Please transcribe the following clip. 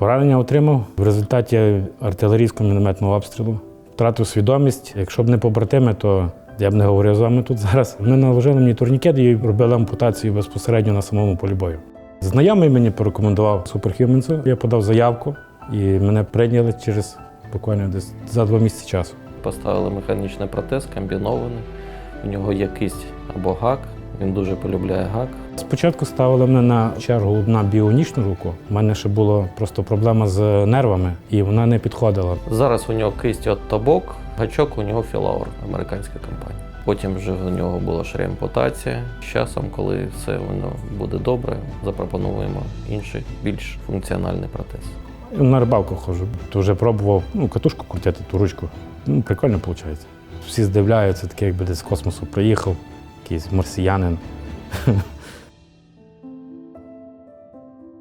Поранення отримав в результаті артилерійського мінометного обстрілу. Втратив свідомість. Якщо б не побратими, то я б не говорив з вами тут зараз. Вони наложили мені турнікет і робили ампутацію безпосередньо на самому полі бою. Знайомий мені порекомендував суперхюменцю. Я подав заявку і мене прийняли через буквально десь за два місяці часу. Поставили механічний протез комбінований. У нього є кисть або гак. Він дуже полюбляє гак. Спочатку ставили мене на чергу на біонічну руку. У мене ще була просто проблема з нервами, і вона не підходила. Зараз у нього кисть от тобок, гачок у нього філаур, американська компанія. Потім вже у нього була ще реампутація. З часом, коли все воно буде добре, запропонуємо інший, більш функціональний протез. На рибалку ходжу. То вже пробував ну, катушку крутити, ту ручку. Ну, прикольно виходить. Всі здивляються, таке, якби десь з космосу приїхав, якийсь марсіянин.